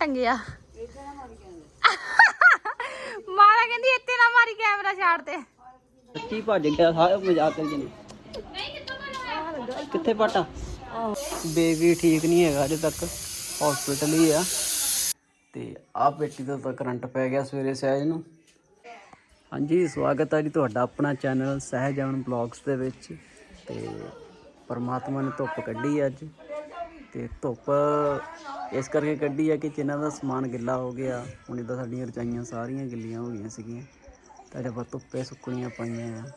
ਟੰਗਿਆ। ਮਾਰਾ ਕਹਿੰਦੀ, ਇੱਥੇ ਨਾ ਮਾਰੀ ਕੈਮਰਾ ਛਾੜ ਤੇ। ਕੀ ਭੱਜ ਗਿਆ, ਸਾਰੇ ਮਜ਼ਾਕ ਕਰੀ ਜਾਂਦੇ ਕਿੱਥੇ ਪਾਟਾ? ਬੇਬੀ ਠੀਕ ਨਹੀਂ ਹੈਗਾ ਅਜੇ ਤੱਕ ਹਸਪੀਟਲ ਹੀ ਆ। ਤੇ ਆਹ ਪੇਟੀ ਤੋਂ ਤਾਂ ਕਰੰਟ ਪੈ ਗਿਆ ਸਵੇਰੇ ਸਹਿਜ ਨੂੰ। ਹਾਂਜੀ, ਸਵਾਗਤ ਹੈ ਜੀ ਤੁਹਾਡਾ ਆਪਣਾ ਚੈਨਲ ਸਹਿਜ ਬਲੌਗਸ ਦੇ ਵਿੱਚ। ਤੇ ਪਰਮਾਤਮਾ ਨੇ ਧੁੱਪ ਕੱਢੀ ਅੱਜ। ਤੇ ਧੁੱਪ ਇਸ ਕਰਕੇ ਕੱਢੀ ਆ ਕਿ ਜਿਨ੍ਹਾਂ ਦਾ ਸਮਾਨ ਗਿੱਲਾ ਹੋ ਗਿਆ, ਹੁਣ ਇਦਾਂ ਸਾਡੀਆਂ ਰਜਾਈਆਂ ਸਾਰੀਆਂ ਗਿੱਲੀਆਂ ਹੋ ਗਈਆਂ ਸੀਗੀਆਂ। ਤਾਂ ਜਦ ਧੁੱਪੇ ਸੁੱਕਣੀਆਂ ਪਾਈਆਂ ਆ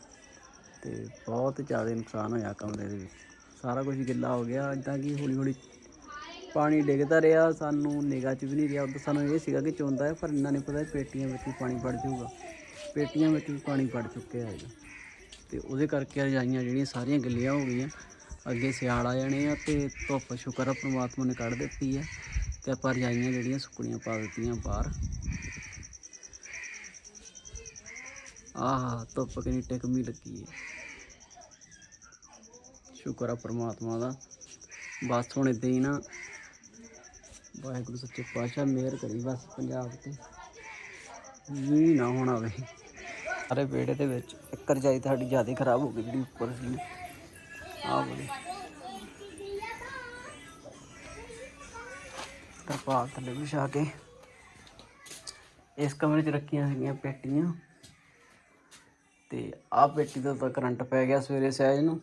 ਤੇ ਬਹੁਤ ਜ਼ਿਆਦਾ ਨੁਕਸਾਨ ਹੋਇਆ ਕਮਰੇ ਦੇ ਵਿੱਚ। ਸਾਰਾ ਕੁਝ ਗਿੱਲਾ ਹੋ ਗਿਆ ਇਦਾਂ ਕਿ ਹੌਲੀ ਹੌਲੀ ਪਾਣੀ ਡਿੱਗਦਾ ਰਿਹਾ, ਸਾਨੂੰ ਨਿਗਾਹ 'ਚ ਵੀ ਨਹੀਂ ਰਿਹਾ। ਉਦੋਂ ਸਾਨੂੰ ਇਹ ਸੀਗਾ ਕਿ ਚੋਂਦਾ ਹੈ, ਪਰ ਇਹਨਾਂ ਨੇ ਪਤਾ ਪੇਟੀਆਂ ਵਿੱਚ ਵੀ ਪਾਣੀ ਵੜ ਜਾਊਗਾ। ਪੇਟੀਆਂ ਵਿੱਚ ਵੀ ਪਾਣੀ ਵੜ ਚੁੱਕਿਆ ਹੈਗਾ। ਤੇ ਉਹਦੇ ਕਰਕੇ ਰਜਾਈਆਂ ਜਿਹੜੀਆਂ ਸਾਰੀਆਂ ਗਿੱਲੀਆਂ ਹੋ ਗਈਆਂ। ਅੱਗੇ ਸਿਆਲ ਆ ਜਾਣੇ ਆ ਤੇ ਧੁੱਪ ਸ਼ੁਕਰ ਆ, ਪ੍ਰਮਾਤਮਾ ਨੇ ਕੱਢ ਦਿੱਤੀ ਹੈ ਤੇ ਆਪਾਂ ਰਜਾਈਆਂ ਜਿਹੜੀਆਂ ਸੁੱਕਣੀਆਂ ਪਾ ਦਿੱਤੀਆਂ ਬਾਹਰ। ਆਹ, ਧੁੱਪ ਕਿੰਨੀ ਟਿਕਮੀ ਲੱਗੀ ਹੈ ਸ਼ੁਕਰ ਆ ਪ੍ਰਮਾਤਮਾ ਦਾ। ਬਸ ਹੁਣ ਏਦਾਂ ਹੀ ਨਾ, ਵਾਹਿਗੁਰੂ ਸੱਚੇ ਪਾਤਸ਼ਾਹ ਮਿਹਰ ਕਰੀ ਬਸ ਪੰਜਾਬ ਤੇ। ਮੀਂਹ ਨਾ ਹੋਣਾ ਵੇ ਸਾਰੇ ਵਿਹੜੇ ਦੇ ਵਿੱਚ, ਇੱਕ ਰਜਾਈ ਤੁਹਾਡੀ ਜ਼ਿਆਦਾ ਖਰਾਬ ਹੋ ਗਈ ਜਿਹੜੀ ਉੱਪਰ ਸੀ ਆਹ ਬੜੀ ਤਰਪਾਲ ਥੱਲੇ ਵਿਛਾ ਕੇ। ਇਸ ਕਮਰੇ 'ਚ ਰੱਖੀਆਂ ਸੀਗੀਆਂ ਪੇਟੀਆਂ। ਤੇ ਆਹ ਪੇਟੀ ਦਾ ਤਾਂ ਕਰੰਟ ਪੈ ਗਿਆ ਸਵੇਰੇ ਸਹਿਜ ਨੂੰ।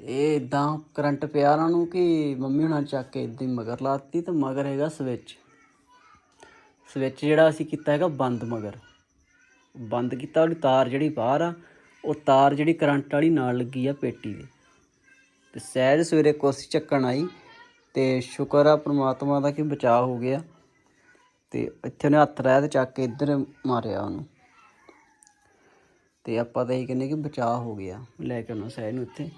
ਇਹ ਇਦਾਂ ਕਰੰਟ ਪਿਆ ਉਹਨਾਂ ਨੂੰ ਕਿ ਮੰਮੀ ਹੁਣਾਂ ਚੱਕ ਕੇ ਇਦਾਂ ਹੀ ਮਗਰ ਲਾਤੀ ਤੇ ਮਗਰ ਹੈਗਾ ਸਵਿਚ। ਸਵਿਚ ਜਿਹੜਾ ਅਸੀਂ ਕੀਤਾ ਹੈਗਾ ਬੰਦ ਮਗਰ। ਬੰਦ ਕੀਤਾ, ਉਹਦੀ ਤਾਰ ਜਿਹੜੀ ਬਾਹਰ ਆ ਉਹ ਤਾਰ ਜਿਹੜੀ ਕਰੰਟ ਵਾਲੀ ਨਾਲ ਲੱਗੀ ਆ ਪੇਟੀ ਦੇ। ਤੇ ਸਹਿਜ ਸਵੇਰੇ ਕੁਰਸੀ ਚੱਕਣ ਆਈ ਤੇ ਸ਼ੁਕਰ ਆ ਪ੍ਰਮਾਤਮਾ ਦਾ ਕਿ ਬਚਾਅ ਹੋ ਗਿਆ ਤੇ ਇੱਥੇ ਉਹਨੇ ਹੱਥ ਰਾਇ ਤੇ ਚੱਕ ਕੇ ਇੱਧਰ ਮਾਰਿਆ ਉਹਨੂੰ। ਤੇ ਆਪਾਂ ਤਾਂ ਇਹ ਕਹਿੰਦੇ ਕਿ ਬਚਾਅ ਹੋ ਗਿਆ। ਲੈ ਕੇ ਉਹਨੂੰ ਸਹਿਜ ਨੂੰ ਇੱਥੇ।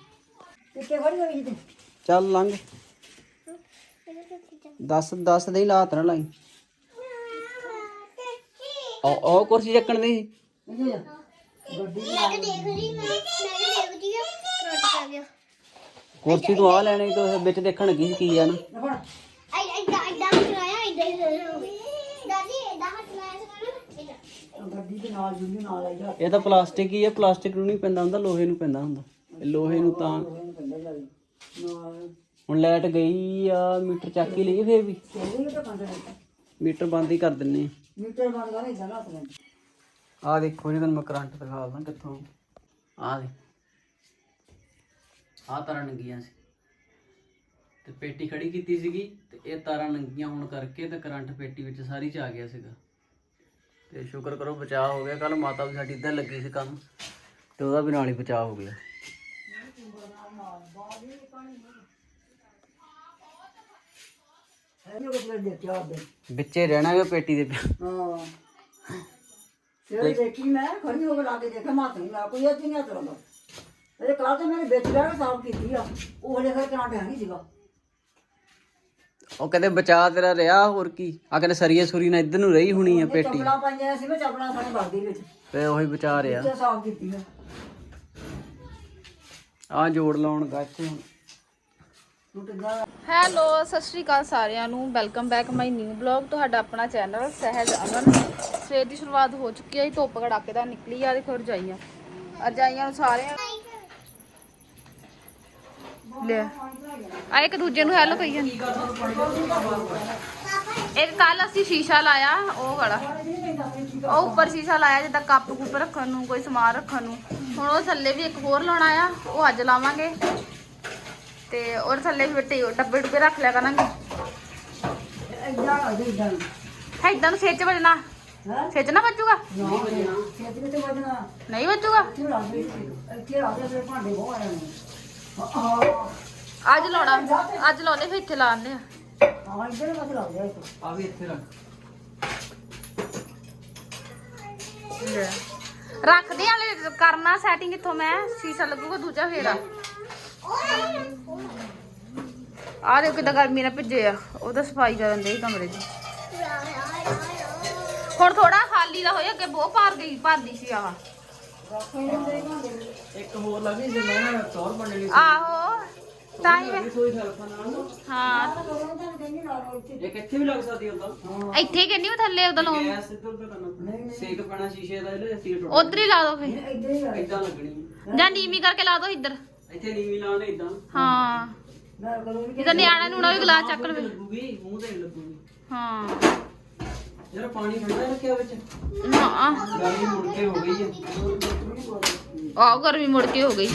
ਚੱਲ ਲੰਘ। ਦੱਸ ਦੱਸ ਦੇ ਲਾਤ ਨਾ ਲਾਈ। ਉਹ ਉਹ ਕੁਰਸੀ ਚੱਕਣ ਦੀ। ਕੁਰਸੀ ਤੂੰ ਆ ਲੈਣੀ ਤੂੰ ਵਿੱਚ ਦੇਖਣ ਸੀ ਕੀ ਆ ਨਾ। ਇਹ ਤਾਂ ਪਲਾਸਟਿਕ ਹੀ ਹੈ ਪਲਾਸਟਿਕ ਨੂੰ ਨਹੀਂ ਪੈਂਦਾ ਹੁੰਦਾ ਲੋਹੇ ਨੂੰ ਪੈਂਦਾ ਹੁੰਦਾ। ਇਹ ਲੋਹੇ ਨੂੰ ਤਾਂ ਹੁਣ ਲਾਈਟ ਗਈ ਆ ਮੀਟਰ ਚੱਕ ਹੀ ਲਈਏ ਫੇਰ ਵੀ। ਮੀਟਰ ਬੰਦ ਹੀ ਕਰ ਦਿੰਨੇ ਮੀਟਰ ਬੰਦ ਕਰ ਇਦਾਂ ਨਾ ਆਪਣੇ ਆ ਦੇਖੋ ਜੀ ਤੁਹਾਨੂੰ ਮੈਂ ਕਰੰਟ ਦਿਖਾ ਦਾਂ ਕਿੱਥੋਂ। ਆ ਦੇ ਆ ਤਾਰਾਂ ਨੰਗੀਆਂ ਸੀ। ਤੇ ਪੇਟੀ ਖੜੀ ਕੀਤੀ ਸੀਗੀ ਤੇ ਇਹ ਤਾਰਾਂ ਨੰਗੀਆਂ ਹੋਣ ਕਰਕੇ ਤੇ ਕਰੰਟ ਪੇਟੀ ਵਿੱਚ ਸਾਰੀ ਚ ਆ ਗਿਆ ਸੀਗਾ। ਤੇ ਸ਼ੁਕਰ ਕਰੋ ਬਚਾਅ ਹੋ ਗਿਆ। ਕੱਲ ਮਾਤਾ ਵੀ ਸਾਡੀ ਇੱਧਰ ਲੱਗੀ ਸੀ ਕੰਮ ਤੇ ਉਹਦਾ ਵੀ ਨਾਲ ਹੀ ਬਚਾਅ ਹੋ ਗਿਆ। ਵਿੱਚੇ ਰਹਿਣਾ ਹੈ ਪੇਟੀ ਦੇ ਹਾਂ। ਸਵੇਰੇ ਦੇਖੀ ਮੈਂ ਖੜੀ ਹੋ ਕੇ ਲਾ ਕੇ ਦੇਖਿਆ ਮਾਤ ਨਹੀਂ ਲਾ ਕੋਈ ਇੱਥੇ ਨਹੀਂ ਹੱਥ ਲਾਉਂਦਾ ਇਹ ਕੱਲ ਤੇ ਮੇਰੇ ਵਿੱਚ ਰਹਿ ਕੇ ਸਾਫ਼ ਕੀਤੀ ਆ ਉਹ ਹਲੇ ਫਿਰ ਕਰੰਟ ਹੈ ਨਹੀਂ ਸੀਗਾ। ਉਹ ਕਹਿੰਦੇ ਬਚਾਅ ਤੇਰਾ ਰਿਹਾ ਹੋਰ ਕੀ। ਆ ਕਹਿੰਦੇ ਸਰੀਏ ਸੁਰੀ ਨਾਲ ਇੱਧਰ ਨੂੰ ਰਹੀ ਹੋਣੀ ਹੈ ਪੇਟੀ। ਚੱਪਲਾਂ ਪਾਈਆਂ ਸੀ ਮੈਂ ਚੱਪਲਾਂ ਸਾਰੇ ਵਗਦੀ ਵਿੱਚ। ਤੇ ਉਹੀ ਬਚਾਅ ਰਿਹਾ ਤੇ ਸਾਫ਼ ਕੀਤੀ ਆ। ਆ ਜੋੜ ਲਾਉਣ ਗੱਚ ਹੁਣ। ਹੈਲੋ, ਸਤਿ ਸ਼੍ਰੀ ਅਕਾਲ ਸਾਰਿਆਂ ਨੂੰ। Welcome back my new blog ਤੁਹਾਡਾ ਆਪਣਾ ਚੈਨਲ ਸਹਿਜ ਅਮਨ। ਸਵੇਰ ਦੀ ਸ਼ੁਰੂਆਤ ਹੋ ਚੁੱਕੀ ਹੈ ਧੁੱਪ ਕੜਾਕੇ ਦਾ ਨਿਕਲੀ ਆ, ਦੇਖੋ ਰਜਾਈਆਂ। ਰਜਾਈਆਂ ਨੂੰ ਸਾਰਿਆਂ ਲੈ। ਆ ਇੱਕ ਦੂਜੇ ਨੂੰ ਹੈਲੋ ਕਹੀ ਇੱਕ ਕੱਲ ਅਸੀਂ ਸ਼ੀਸ਼ਾ ਲਾਇਆ, ਉਹ ਵਾਲਾ। ਉਹ ਉੱਪਰ ਸ਼ੀਸ਼ਾ ਲਾਇਆ, ਜਿੱਦਾਂ ਕੱਪ ਕੁੱਪ ਰੱਖਣ ਨੂੰ, ਕੋਈ ਸਮਾਨ ਰੱਖਣ ਨੂੰ। ਹੁਣ ਉਹ ਥੱਲੇ ਵੀ ਇੱਕ ਹੋਰ ਲਾਉਣਾ ਆ ਉਹ ਅੱਜ ਲਾਵਾਂਗੇ। ਤੇ ਔਰ ਥੱਲੇ ਵੀ ਟੀ- ਡੱਬੇ ਡੁੱਬੇ ਰੱਖ ਲਿਆ ਕਰਾਂਗੇ। ਇਦਾਂ ਆ ਜੀ ਇਦਾਂ ਇਦਾਂ ਨੂੰ ਸਿਰ 'ਚ ਵੱਜਣਾ। ਹੈ? ਸਿਰ 'ਚ ਨਾ ਵੱਜੂਗਾ? ਨਾ ਵਜਣਾ? ਨਹੀਂ ਵੱਜੂਗਾ? ਇੱਥੇ ਲਾ ਦੇ ਇੱਥੇ ਆ ਦੇ। ਫਿਰ ਭਾਂਡੇ ਬਹੁਤ ਆਏ ਨੇ ਹਾਂ ਅੱਜ ਲਾਉਣਾ। ਅੱਜ ਲਾਉਣੇ ਫਿਰ ਇੱਥੇ ਲਾਉਂਦੇ ਆ। ਹਾਂ ਇੱਧਰ ਮਤ ਲਾ ਦੇ। ਇੱਕ ਆ ਵੀ ਇੱਥੇ ਰੱਖ। ਲੈ। ਰੱਖਦੇ ਆ ਲੈ ਕਰਨਾ ਸੈਟਿੰਗ ਇੱਥੋਂ ਮੈਂ? ਸ਼ੀਸ਼ਾ ਲੱਗੂਗਾ ਦੂਜਾ ਫੇਰ ਆ ਆ ਦੇਖੋ ਕਿਦਾਂ ਗਰਮੀ ਨਾਲ ਭਿੱਜੇ ਆ। ਉਹਦਾ ਸਫ਼ਾਈ ਕਰਨ ਦੇ ਕਮਰੇ ਦੀ ਹੁਣ ਥੋੜਾ ਖਾਲੀ ਦਾ ਹੋਇਆ ਅੱਗੇ ਬਹੁਤ ਭਰ ਗਈ ਭਰਦੀ ਸੀ ਆਹ। ਇੱਕ ਹੋਰ ਲੱਗੀ ਸੀ ਮੈਂ ਨਾ ਚੌਰ ਬਣਨੇ ਲਈ ਆਹੋ ਤਾਂ ਹੀ ਮੈਂ- ਰਸੋਈ ਸੈਲਫਾਂ ਨਾਲ ਨਾ। ਹਾਂ। ਇਹ ਕਿੱਥੇ ਵੀ ਲੱਗ ਸਕਦੀ ਹੁੰਦਾ ਇੱਥੇ ਹੀ ਕਹਿੰਦੀ ਉਹ ਥੱਲੇ ਉਦੋਂ ਲਾਉਂ ਗੈਸ ਇੱਧਰ ਉੱਧਰ ਕਰਨਾ ਸੇਕ ਪੈਣਾ ਸ਼ੀਸ਼ੇ ਦਾ ਇਹਦੇ ਸੀਟ ਟੁੱਟ ਉਧਰ ਹੀ ਲਾ ਦੋ ਫੇ ਇਦਾਂ ਲੱਗਣੀ। ਜਾਂ ਨੀਵੀਂ ਕਰਕੇ ਲਾ ਦੋ ਇੱਧਰ। ਇੱਥੇ ਨੀਵੀਂ ਲਾਉਣੇ ਇਦਾਂ। ਹਾਂ। ਮੈਂ ਕਰੂੰਗੀ ਜਿੱਦਾਂ ਨਿਆਣਾ ਨੂਣਾ ਵੀ ਗਲਾਸ ਚੱਕ ਲਵੇ। ਲੱਗੂਗੀ ਮੂੰਹ ਤੇ ਨੀ ਲੱਗੂਗੀ। ਹਾਂ। ਯਾਰ ਪਾਣੀ ਠੰਡਾ ਰੱਖਿਆ ਵਿੱਚ? ਨਾ। ਗਰਮੀ ਮੁੜ ਕੇ ਹੋ ਗਈ ਹੈ। ਆਹ ਗਰਮੀ ਮੁੜ ਕੇ ਹੋ ਗਈ।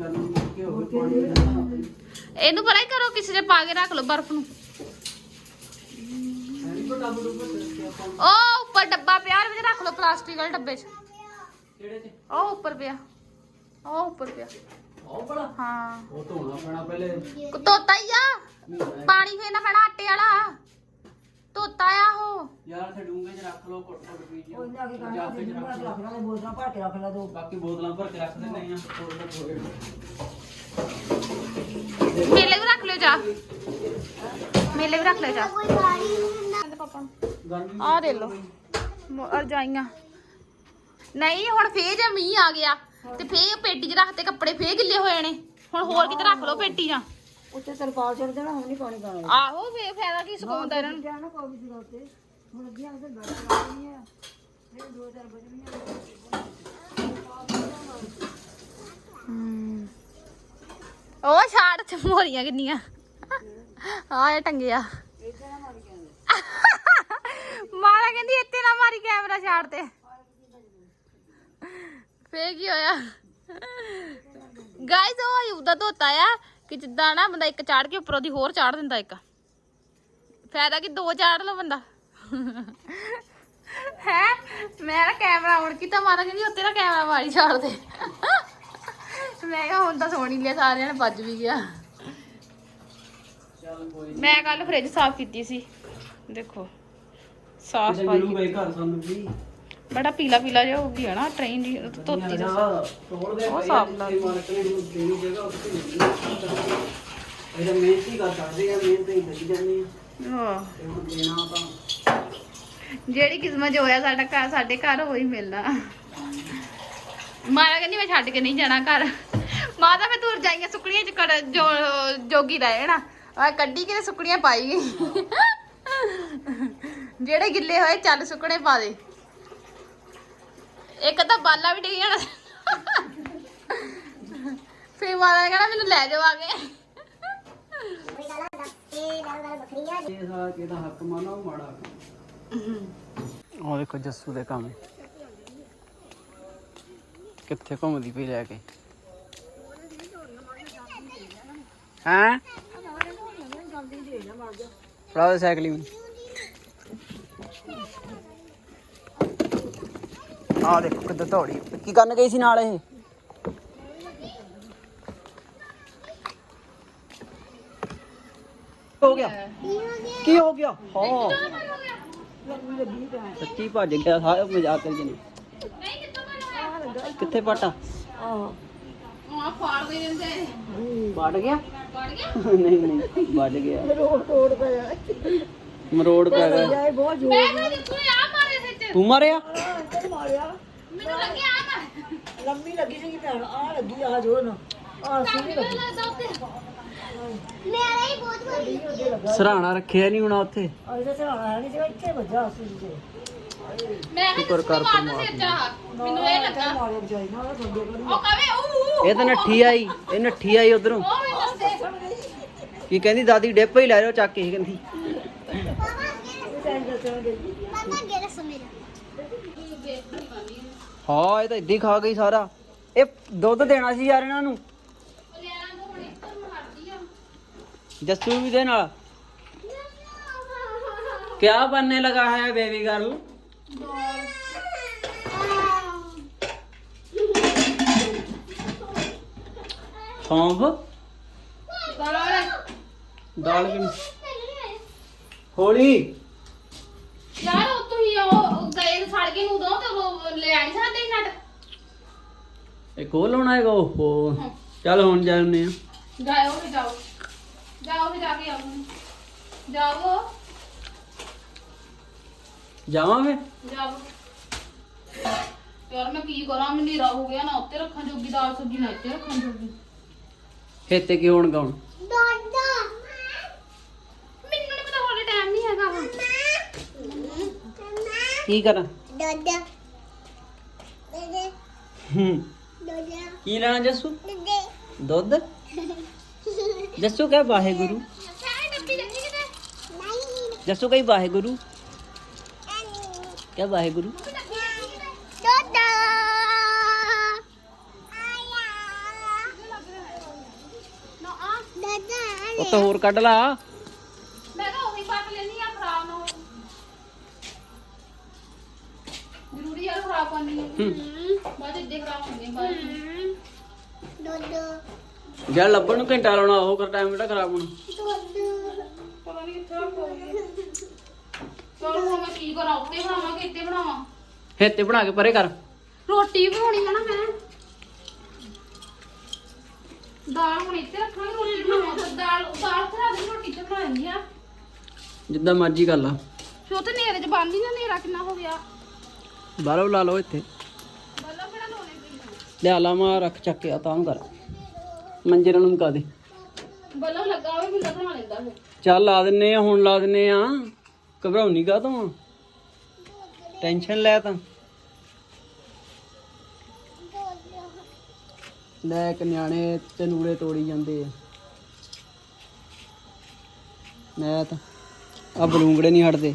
ਗਰਮੀ ਮੁੜ ਕੇ ਹੋ ਗਈ ਪਾਣੀ ਠੰਡਾ ਇਹਨੂੰ ਪਰਾਂ ਹੀ ਕਰੋ ਕਿਸੇ ਦੇ ਪਾ ਕੇ ਰੱਖ ਲਓ ਬਰਫ਼ ਨੂੰ। ਨਹੀਂ ਪਤਾ ਬੜੂ ਪਰ ਰੱਖਿਆ ਆਪਾਂ ਉਹ ਉੱਪਰ ਡੱਬਾ ਪਿਆ ਉਹਦੇ ਵਿੱਚ ਰੱਖ ਲਓ ਪਲਾਸਟਿਕ ਵਾਲੇ ਡੱਬੇ 'ਚ। ਕਿਹੜੇ ਚ? ਉਹ ਉੱਪਰ ਪਿਆ। ਉਹ ਉੱਪਰ ਪਿਆ। ਉਹ ਬੜਾ ਹਾਂ ਉਹ ਧੋਣਾ ਪੈਣਾ ਪਹਿਲੇ ਤੋਤਾ ਹੀ ਆ ਪਾਣੀ ਫੇਰਨਾ ਪੈਣਾ ਆਟੇ ਵਾਲਾ ਤੋਤਾ ਆ ਉਹ ਯਾਰ ਤੇ ਡੂੰਗੇ ਚ ਰੱਖ ਲਓ ਕੁੱਟ ਕੁੱਟ ਪੀ ਜਿਓ ਉਹਨਾਂ ਕੀ ਕਰਨਾ ਜਾਫੇ ਸੀ ਚ ਮੈਂ ਰੱਖ ਲਓ ਰੱਖ ਲਾ ਬੋਤਲਾਂ ਭਰ ਕੇ ਰੱਖ ਲਾ ਦੋ ਬਾਕੀ ਬੋਤਲਾਂ ਭਰ ਕੇ ਰੱਖ ਦਿੰਦੇ ਆ ਥੋੜਾ ਜਿਹਾ ਹੋਏ ਮੇਲੇ ਵੀ ਰੱਖ ਲਿਓ ਜਾ ਮੇਲੇ ਵੀ ਰੱਖ ਲਿਓ ਜਾ ਪਾਪਾ ਨੂੰ ਗਰਮੀ ਆ ਦੇ ਲੋ ਰਜਾਈਆਂ ਨਹੀਂ ਹੁਣ ਫੇਰ ਜੇ ਮੀਂਹ ਆ ਗਿਆ ਤੇ ਫੇਰ ਪੇਟੀ 'ਚ ਰੱਖਤੇ ਕੱਪੜੇ ਫੇਰ ਗਿੱਲੇ ਹੋ ਜਾਣੇ। ਹੁਣ ਹੋਰ ਕਿਤੇ ਰੱਖ ਲਓ ਪੇਟੀ 'ਚ ਉੱਤੇ ਤਰਪਾਲ ਚੜ ਜਾਣਾ ਹੁਣ ਨਹੀਂ ਪਾਣੀ ਪਾਣਾ ਆਹੋ ਫੇਰ ਫਾਇਦਾ ਕੀ ਸੁਕਾਉਂਦਾ ਇਹਨਾਂ ਨੂੰ? ਜਾਣਾ ਕੋਈ ਵੀ ਸੀਗਾ ਉੱਤੇ। ਹੁਣ ਅੱਗੇ ਆਉਂਦੇ ਨਹੀਂ ਆ। ਫਿਰ ਦੋ ਚਾਰ ਵਜਣੀਆਂ ਉਹ ਛਾੜ ਤੇ ਮੋਰੀਆਂ ਕਿੰਨੀਆਂ। ਆ। ਇਹ ਟੰਗਿਆ ਮਾਰਾ ਕਹਿੰਦੀ ਇੱਥੇ ਨਾ ਮਾਰੀ ਕੈਮਰਾ ਛਾੜ ਤੇ। ਫੇਰ ਕੀ ਹੋਇਆ? ਗਾਇਸ ਉਹ ਯੂਦਾ ਧੋਤਾ ਆ ਕਿ ਜਿੱਦਾਂ ਨਾ ਬੰਦਾ ਇੱਕ ਚਾੜ ਕੇ ਉੱਪਰੋਂ ਦੀ ਹੋਰ ਚਾੜ ਦਿੰਦਾ ਇੱਕ। ਫਾਇਦਾ ਕਿ ਦੋ ਚਾੜ ਲਓ ਬੰਦਾ। ਹੈ? ਮੈਂ ਨਾ ਕੈਮਰਾ ਆਨ ਕੀਤਾ ਮਾਰਾ ਕਹਿੰਦੀ ਉੱਤੇ ਨਾ ਕੈਮਰਾ ਮਾਰੀ ਛਾੜ ਦੇ। ਮੈਂ ਕਿਹਾ ਹੁਣ ਤਾਂ ਸੋਣੀ ਲਿਆ ਸਾਰਿਆਂ ਨੇ ਵੱਜ ਵੀ ਗਿਆ। ਮੈਂ ਕੱਲ ਫ੍ਰਿਜ ਸਾਫ਼ ਕੀਤੀ ਸੀ। ਦੇਖੋ ਸਾਫ਼ ਪਾਈ। ਘਰ ਸਾਨੂੰ ਵੀ। ਬੜਾ ਪੀਲਾ ਪੀਲਾ ਜਿਹਾ ਹੋ ਗਿਆ ਨਾ ਟ੍ਰੇਨ ਦੀ ਧੋਤੀ ਦਾ ਉਹ ਸਾਫ਼ ਨਹੀਂ ਇਹਦਾ ਮਿਹਨਤ ਹੀ ਕਰ ਸਕਦੇ ਆ ਮਿਹਨਤ ਹੀ ਲੱਗੀ ਜਾਂਦੀ ਆ। ਆਹ, ਤੇ ਹੁਣ ਦੇਣਾ ਤਾਂ ਜਿਹੜੀ ਕਿਸਮਤ ਚ ਹੋਇਆ ਸਾਡਾ ਘਰ ਸਾਡੇ ਘਰ ਹੋਈ ਮਿਲਣਾ। ਮਾਰਾ ਕਹਿੰਦੀ ਮੈਂ ਛੱਡ ਕੇ ਨਹੀਂ ਜਾਣਾ ਘਰ। ਮਾਤਾ ਮੈਂ ਤੂੰ ਰਜਾਈਆਂ ਸੁੱਕਣੀਆਂ ਚ ਕਰ ਜੋ ਜੋਗੀ ਰਹੇ ਨਾ ਆ ਕੱਢੀ ਕੇ ਤੇ ਸੁੱਕਣੀਆਂ ਪਾਈ ਗਈ ਜਿਹੜੇ ਗਿੱਲੇ ਹੋਏ ਚੱਲ ਸੁੱਕਣੇ ਪਾ ਦੇ। ਇੱਕ ਤਾਂ ਬਾਲਾ ਵੀ ਡਿੱਗ ਜਾਣਾ। ਫੇਰ ਮਾਤਾ ਨੇ ਕਹਿਣਾ, ਮੈਨੂੰ ਲੈ ਜਾਓ ਆ ਕੇ। ਇਹ ਸਾਰਾ ਕਿਹਦਾ ਹੱਕ ਮਾਨਾ ਉਹ ਮਾੜਾ ਉਹ ਦੇਖੋ ਜੱਸੂ ਦੇ ਕੰਮ। ਕਿੱਥੇ ਘੁੰਮਦੀ ਪਈ ਲੈ ਕੇ? ਹਾਂ? ਫੜਾ ਦੇ ਸਾਈਕਲ ਵੀ ਆ ਦੇਖੋ ਕਿੱਦਾਂ ਦੌੜੀ ਕੀ ਕਰਨ ਗਈ ਸੀ ਨਾਲ ਇਹ? ਹੋ ਗਿਆ। ਕੀ ਹੋ ਗਿਆ? ਹਾਂ। ਸੱਚੀ ਭੱਜ ਗਿਆ ਸਾਰਾ ਮਜ਼ਾਕ ਕਰੀ ਜਨੇ ਨਹੀਂ ਕਿੱਥੋਂ ਪਾਟਾ? ਆ ਫਾੜ ਦੇ ਦਿੰਦੇ ਵੜ ਗਿਆ? ਨਹੀਂ ਨਹੀਂ ਵੱਢ ਗਿਆ। ਰੋਡ ਤੋੜ ਪਿਆ ਮਰੋੜ ਪੈ ਗਿਆ। ਬਹੁਤ ਜ਼ੋਰ ਮੈਂ ਕਹਿੰਦੀ ਤੂੰ ਆ ਮਾਰੇ ਸੱਚ ਤੂੰ ਮਾਰਿਆ ਤੇ ਮਾਰਿਆ ਮੈਨੂੰ ਲੱਗਿਆ ਆ ਮਾਰ ਲੰਮੀ ਲੱਗੀ ਸੀ ਭੈਣ ਆ ਲੱਗੀ ਆ ਜੋ ਨਾ ਆ ਸੀ ਮੈਨੂੰ ਲੱਗਦਾ ਉੱਤੇ ਸਰਾਣਾ ਰੱਖਿਆ ਨਹੀਂ ਹੋਣਾ ਉੱਥੇ। ਆ ਇਹਦਾ ਸਹਾਰਾ ਹੈ ਨਹੀਂ ਸੀ ਇੱਥੇ ਵੱਜਾ ਸੀ ਤੇ ਮੈਂ ਕਿਹਾ ਸ਼ੁਕਰ ਕਰ ਕਰ ਮਾਰਦਾ ਸਿਰ ਚਾਹ ਮੈਨੂੰ ਇਹ ਲੱਗਾ। ਮਾਰੇ ਬਚਾਈ ਨਾ ਸੰਦੇ ਕਰੀ ਉਹ ਕਵੇ ਉਹ ਇਹ ਤਾਂ ਨੱਠੀ ਆਈ ਇਹ ਨੱਠੀ ਆਈ ਉਧਰੋਂ। ਉਹ ਮੈਨੂੰ ਦੱਸੇ ਕੀ ਕਹਿੰਦੀ ਦਾਦੀ ਡੇਪੇ ਹੀ ਲੈ ਜਾਓ ਚੱਕ ਕੇ ਕਹਿੰਦੀ। ਹਾਂ ਇਹ ਤਾਂ ਇੱਦਾਂ ਹੀ ਖਾ ਗਈ ਸਾਰਾ। ਇਹ ਦੁੱਧ ਦੇਣਾ ਸੀ ਯਾਰ ਇਹਨਾਂ ਨੂੰ। ਜੱਸੂ ਵੀ ਦੇ ਨਾਲ। ਕਿਆ ਬੰਨੇ ਲਗਾ ਹੈ ਬੇਬੀ ਗਰਲ ਸੌਂਫ। ਦਾਲ ਵੀ ਹੋਲੀ। ਯਾਰ ਤੁਸੀਂ ਉਹ ਗਏ ਫੜ ਕੇ ਉਦੋਂ ਤੇ ਉਹ ਲੈ ਆਈ ਸਾਡੇ ਹੀ ਇਹ ਕੋਲ ਲਾਉਣਾ ਹੈਗਾ ਓਹੋ। ਚੱਲ ਹੁਣ ਜਾਂਦੇ ਆ। ਜਾਓ ਵੀ ਜਾਓ। ਜਾਓ ਵੀ ਜਾ ਕੇ ਆਓ। ਜਾਓ। ਜਾਵਾਂ ਫੇ ਜਾਓ। ਯਾਰ ਮੈਂ ਕੀ ਕਰਾਂ? ਮੈਂ ਨੀਰਾ ਹੋ ਗਿਆ ਨਾ ਉੱਤੇ ਕੀ ਕਰਾਂ ਦਾਦਾ ਹੂੰ ਦਾਦਾ ਕੀ ਲੈਣਾ ਜੱਸੂ ਦਾਦਾ ਦੁੱਧ ਜੱਸੂ ਕਹੇ ਵਾਹਿਗੁਰੂ ਸਾਰੇ ਡੱਬੀ ਲੱਗੀ ਕਿਤੇ ਨਹੀਂ ਜੱਸੂ ਕਹੀ ਵਾਹਿਗੁਰੂ ਕਹੇ ਵਾਹਿਗੁਰੂ ਦਾਦਾ ਨਾ ਆ ਦਾਦਾ ਉਹ ਤਾਂ ਹੋਰ ਕੱਢ ਲਾ ਮੈਂ ਤਾਂ ਉਹੀ ਪੱਟ ਲੈਣੀ ਜ਼ਰੂਰੀ ਆ ਖਰਾਬ ਕਰਨੀ ਹੈ। ਬਾਅਦ ਇੱਦੇ ਖਰਾਬ ਹੁੰਦੇ ਬਾਅਦ ਦੁੱਧ। ਜੇ ਲੱਭਣ ਨੂੰ ਘੰਟਾ ਲਾਉਣਾ ਉਹ ਕਰ ਟਾਈਮ ਕਿਹੜਾ ਖਰਾਬ ਹੋਣਾ। ਪਤਾ ਨਹੀਂ ਕਿੱਥੇ ਰੱਖੋਗੇ ਚਲੋ ਹੁਣ ਮੈਂ ਕੀ ਕਰਾਂ ਉੱਤੇ ਬਣਾਵਾਂ ਕਿ ਇੱਥੇ ਬਣਾਵਾਂ? ਹੇਤੇ ਬਣਾ ਕੇ ਪਰੇ ਕਰ। ਰੋਟੀ ਵੀ ਹੋਣੀ ਹੈ ਨਾ ਮੈਂ। ਦਾਲ ਹੁਣ ਇੱਥੇ ਰੱਖਾਂਗੇ ਰੋਟੀ ਬਣਾਵਾਂ। ਤਾਂ ਦਾਲ ਦਾਲ ਖਰਾ ਦੇ ਰੋਟੀ ਤੇ ਬਣਾ ਲੈਂਦੀ ਆ। ਜਿੱਦਾਂ ਮਰਜ਼ੀ ਕਰ ਲਾ। ਫਿਰ ਉਹ ਤੇ ਨੇਰੇ ਚ ਬੰਦ ਹੀ ਨਾ ਨੇਰਾ ਕਿੰਨਾ ਹੋ ਗਿਆ। ਬਾਹਰੋਂ ਲਾ ਲਓ ਇੱਥੇ। ਲਿਆ ਲਾ ਮਾ ਰੱਖ ਚੱਕ ਕੇ ਆ ਤਾਂ ਕਰ। ਮੰਜੇ ਨਾਲ ਮੁਕਾ ਦੇ। ਬੱਲਾ ਲੱਗਾ ਹੋਵੇ ਬਿੱਲਾ ਬਣਾ ਲੈਂਦਾ ਫਿਰ। ਚੱਲ ਲਾ ਦਿੰਨੇ ਆ ਹੁਣ ਲਾ ਦਿੰਨੇ ਆ। ਘਬਰਾਉਣੀ ਕਾ ਤੂੰ ਟੈਨਸ਼ਨ ਲੈ ਤਾਂ। ਲੈ ਇੱਕ ਨਿਆਣੇ ਚਨੂੜੇ ਤੋੜੀ ਜਾਂਦੇ ਆ। ਮੈਂ ਤਾਂ ਆ ਬਲੂੰਗੜੇ ਨਹੀਂ ਹਟਦੇ।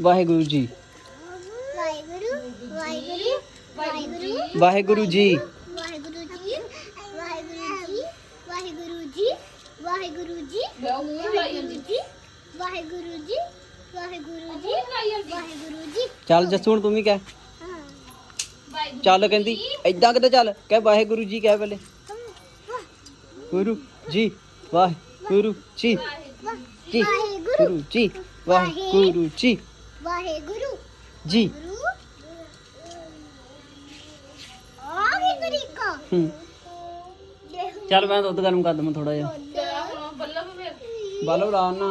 ਵਾਹਿਗੁਰੂ ਜੀ। ਵਾਹਿਗੁਰੂ ਵਾਹਿਗੁਰੂ ਵਾਹਿਗੁਰੂ ਵਾਹਿਗੁਰੂ ਜੀ। ਵਾਹਿਗੁਰੂ ਜੀ ਵਾਹਿਗੁਰੂ ਜੀ ਵਾਹਿਗੁਰੂ ਜੀ ਵਾਹਿਗੁਰੂ ਜੀ ਵਾਹਿਗੁਰੂ ਜੀ ਵਾਹਿਗੁਰੂ ਜੀ ਵਾਹਿਗੁਰੂ ਜੀ ਚੱਲ ਜੱਸੂ ਹੁਣ ਤੂੰ ਵੀ ਕਹਿ। ਚੱਲ ਕਹਿੰਦੀ, ਏਦਾਂ ਕਿਤੇ ਚੱਲ। ਕਹਿ ਵਾਹਿਗੁਰੂ ਜੀ ਕਹਿ ਪਹਿਲੇ। ਗੁਰੂ ਜੀ, ਵਾਹਿਗੁਰੂ ਜੀ। ਜੀ। ਗੁਰੂ ਜੀ, ਵਾਹਿਗੁਰੂ ਜੀ। ਵਾਹਿਗੁਰੂ। ਜੀ। ਗੁਰੂ ਆਗੇ ਤਰੀਕਾ। ਹੂੰ। ਚੱਲ ਮੈਂ ਦੁੱਧ ਗਰਮ ਕਰ ਦਵਾਂ ਥੋੜਾ ਜਿਹਾ। ਬੱਲਬ ਫਿਰ ਬਾਲੋ ਲਾ ਨਾ।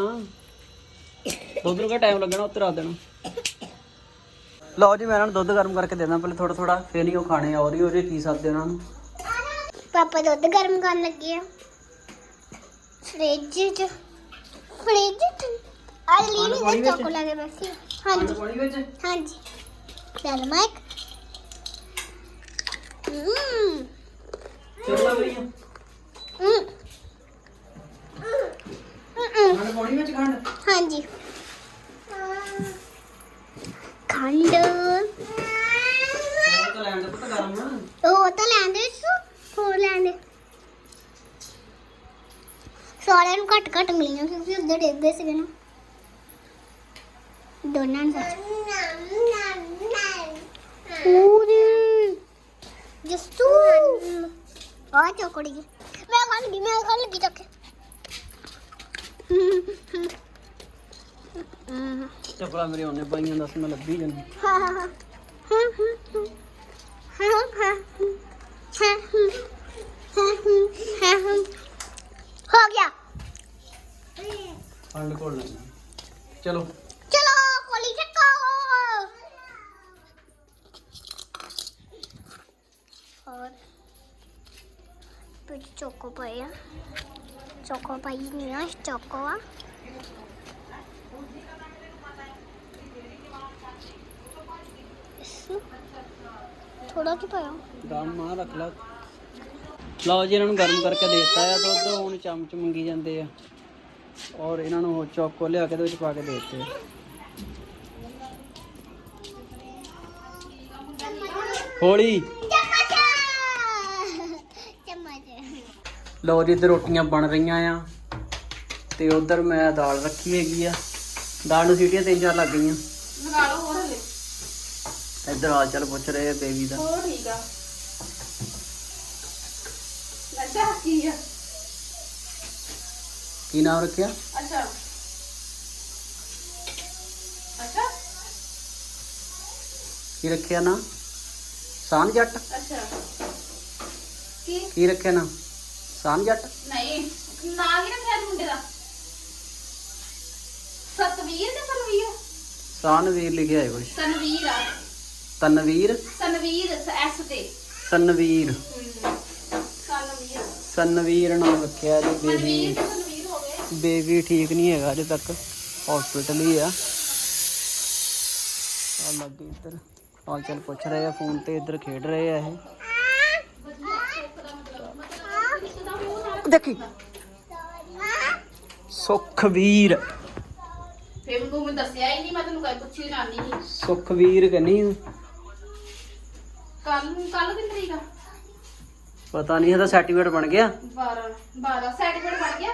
ਦੁੱਧ ਨੂੰ ਕਾ ਟਾਈਮ ਲੱਗਣਾ ਉੱਤੇ ਰੱਖ ਦੇਣਾ। ਲਓ ਜੀ ਮੈਂ ਇਹਨਾਂ ਨੂੰ ਦੁੱਧ ਗਰਮ ਕਰਕੇ ਦੇਣਾ ਪਹਿਲੇ ਥੋੜਾ ਥੋੜਾ ਫੇਰ ਹੀ ਉਹ ਖਾਣੇ ਆ। ਹੀ ਉਹਦੇ ਕੀ ਸਕਦੇ ਉਹਨਾਂ ਨੂੰ। ਪਾਪਾ ਦੁੱਧ ਗਰਮ ਕਰਨ ਲੱਗੇ ਆ। ਫ੍ਰਿਜ ਚ। ਫ੍ਰਿਜ ਚ। ਆ ਲਈ ਪਾਣੀ ਵਿੱਚ? ਚੋਕੋ ਲਗੇ ਬੈਠੀ ਹਾਂਜੀ ਪਾਣੀ ਵਿੱਚ ਹਾਂਜੀ ਚੱਲ ਮਾਈਕ ਹਮ ਚੱਲ ਬਈ ਹਮ ਖੰਡ ਪਾਣੀ ਵਿੱਚ ਖੰਡ ਹਾਂਜੀ ਖੰਡ ਉਹ ਤਾਂ ਲੈਣ ਦੇ ਪੁੱਤ ਗਰਮ ਉਹ ਤਾਂ ਲੈਂਦੇ ਸੋ ਹੋਰ ਲੈਂਦੇ ਸਾਰਿਆਂ ਨੂੰ ਘੱਟ ਘੱਟ ਮਿਲੀਆਂ ਕਿਉਂਕਿ ਉੱਧਰ ਡੇਗੇ ਸੀਗੇ ਨਾ Donanza. ਪੂਰੀ ਜਸੂ ਆ ਚੋਕੜੀ ਮੈਂ ਖਾਣ ਲੱਗੀ ਮੈਂ ਖਾਣ ਲੱਗੀ ਚੱਕ ਚਪੜਾ ਮੇਰੇ ਉਹਨੇ ਬਾਈਆਂ ਦਾ ਸਮੇਂ ਲੱਭੀ ਜਾਂਦੀ ਹਾਂ ਹਾਂ ਹਾਂ ਹਾਂ ਹਾਂ ਹਾਂ ਹਾਂ ਹੋ ਗਿਆ ਖੰਡ ਕੋਲ ਚਲੋ 초코바야. 초코바 있네요. 초코와. ਥੋੜਾ ਕਿ ਪਾਇਆ ਦਮ ਗਰਮ ਕਰਕੇ ਦੇ ਦੁੱਧ ਹੁਣ ਚਮਚ ਮੰਗੀ ਜਾਂਦੇ ਆ ਔਰ ਇਹਨਾਂ ਨੂੰ ਚੌਕੋ ਲਿਆ ਕੇ ਪਾ ਕੇ ਦੇ ਦਿੱਤੇ ਹੋਲੀ ਲਓ ਜੀ ਇਧਰ ਰੋਟੀਆਂ ਬਣ ਰਹੀਆਂ ਆ। ਤੇ ਉਧਰ ਮੈਂ ਦਾਲ ਰੱਖੀ ਹੈਗੀ ਆ। ਦਾਲ ਨੂੰ ਸੀਟੀਆਂ ਤਿੰਨ ਚਾਰ ਲੱਗ ਗਈਆਂ। ਲਗਾ ਲਓ ਹੋਰ ਹਲੇ। ਇਧਰ ਆ ਚੱਲ ਪੁੱਛ ਰਹੇ ਬੇਬੀ ਦਾ। ਹੋਰ ਠੀਕ ਆ। ਅੱਛਾ ਕੀ ਆ? ਕੀ ਨਾਮ ਰੱਖਿਆ? ਅੱਛਾ। ਅੱਛਾ। ਕੀ ਰੱਖਿਆ ਨਾ? ਸਾਨ ਜੱਟ? ਅੱਛਾ। ਕੀ? ਕੀ ਰੱਖਿਆ ਨਾ? ਸਾਨ ਜੱਟ ਨਹੀਂ ਨਾਂ ਕੀ ਰੱਖਿਆ ਮੁੰਡੇ ਦਾ ਸਤਵੀਰ ਤੇ ਸਰਵੀਰ ਸਾਨਵੀਰ ਲਿਖਿਆ ਹੈ ਕੁਛ ਸਨਵੀਰ ਆ ਤਨਵੀਰ ਸਨਵੀਰ ਐਸ ਤੇ ਤਨਵੀਰ ਸਨਵੀਰ ਸਨਵੀਰ ਨਾਮ ਰੱਖਿਆ ਜੀ ਮਨਵੀਰ ਬੇਬੀ ਤੇ ਸਨਵੀਰ ਹੋ ਗਏ ਬੇਬੀ ਠੀਕ ਨਹੀਂ ਹੈਗਾ ਅਜੇ ਤੱਕ ਹਸਪੀਟਲ ਹੀ ਆ ਆ ਲੱਗੇ ਇੱਧਰ ਹਾਲ ਚਾਲ ਪੁੱਛ ਰਹੇ ਆ ਫੋਨ ਤੇ ਇੱਧਰ ਖੇਡ ਰਹੇ ਆ ਇਹ ਦੇਖੀ। ਸੁਖਵੀਰ। ਫਿਰ ਤੂੰ ਮੈਨੂੰ ਦੱਸਿਆ ਹੀ ਨਹੀਂ ਮੈਂ ਤੈਨੂੰ ਕੋਈ ਪੁੱਛੀ ਜਾਣੀ ਸੀ ਸੁਖਵੀਰ ਕਹਨੀ ਕੱਲ ਕੱਲ ਕਿੰਨੀ ਤਰੀਕ ਆ? ਪਤਾ ਨਹੀਂ ਇਹਦਾ ਸਰਟੀਫਿਕੇਟ ਬਣ ਗਿਆ। 12 12 ਸਰਟੀਫਿਕੇਟ ਬਣ ਗਿਆ?